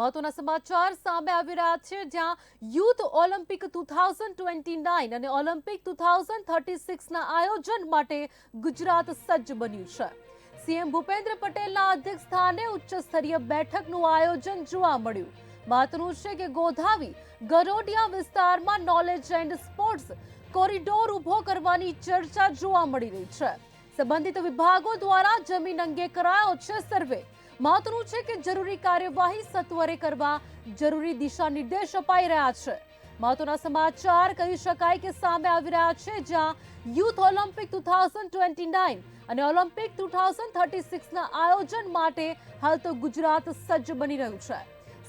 મહત્વના સમાચાર સામે આવી રહ્યા છે, જ્યાં youth Olympic two thousand twenty nine અને ઓલિમ્પિક ટુ થાઉઝન્ડ થર્ટી સિક્સના આયોજન માટે ગુજરાત સજ્જ બન્યું છે. સીએમ ભૂપેન્દ્ર પટેલના અધ્યક્ષ સ્થાને ઉચ્ચ સ્તરીય બેઠકનું આયોજન જોવા મળ્યું. મહત્વનું છે કે ગોધાવી, ગરોડિયા વિસ્તારમાં નોલેજ એન્ડ સ્પોર્ટ્સ કોરિડોર ઊભો કરવાની ચર્ચા જોવા મળી રહી છે. સંબંધિત વિભાગો દ્વારા જમીન અંગે કરાયો છે સર્વે. મહત્વનું છે કે જરૂરી કાર્યવાહી સત્વરે કરવા જરૂરી દિશા નિર્દેશ અપાઈ રહ્યા છે. મહત્વના સમાચાર કહી શકાય કે સામે આવી રહ્યા છે જ્યાં youth Olympic two thousand twenty nine અને ઓલિમ્પિક ટુ થાઉઝન્ડ થર્ટી સિક્સના આયોજન માટે હાલ તો ગુજરાત સજ્જ બની રહ્યું છે.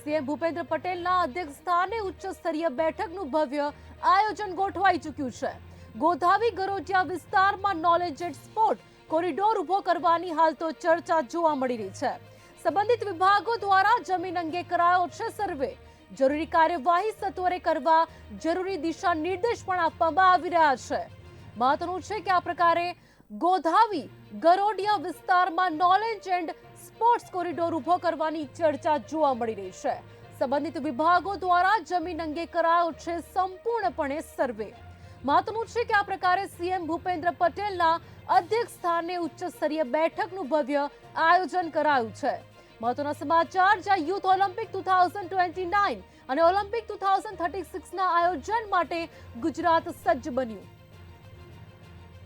સીએમ ભૂપેન્દ્ર પટેલના અધ્યક્ષ સ્થાને ઉચ્ચ સ્તરીય બેઠકનું ભવ્ય આયોજન ગોઠવાઈ ચૂક્યું છે. ગોધાવી ગરોટિયા વિસ્તારમાં નોલેજ સ્પોર્ટ કોરિડોર ઊભો કરવાની હાલ તો ચર્ચા જોવા મળી રહી છે. સંબંધિત વિભાગો દ્વારા જમીન અંગે કરાયો છે સર્વે જરૂરી કાર્યવાહી સત્વરે કરવા જરૂરી દિશા નિર્દેશ પણ આપવામાં આવી રહ્યા છે. મહત્વનું છે કે આ પ્રકારે ગોધાવી ગરોડિયા વિસ્તારમાં નોલેજ એન્ડ સ્પોર્ટ્સ કોરિડોર ઊભો કરવાની ચર્ચા જોવા મળી રહી છે. સંબંધિત વિભાગો દ્વારા જમીન અંગે કરાયો છે સંપૂર્ણપણે સર્વે મહત્વનું છે કે આ પ્રકારે સીએમ ભૂપેન્દ્ર પટેલના અધ્યક્ષ સ્થાને ઉચ્ચ સ્તરીય બેઠકનું ભવ્ય આયોજન કરાયું છે. મહત્વના સમાચાર, જ્યાં youth Olympic two thousand twenty nine અને ઓલિમ્પિક ટુ થાઉઝન્ડ થર્ટી સિક્સના આયોજન માટે ગુજરાત સજ્જ બન્યું.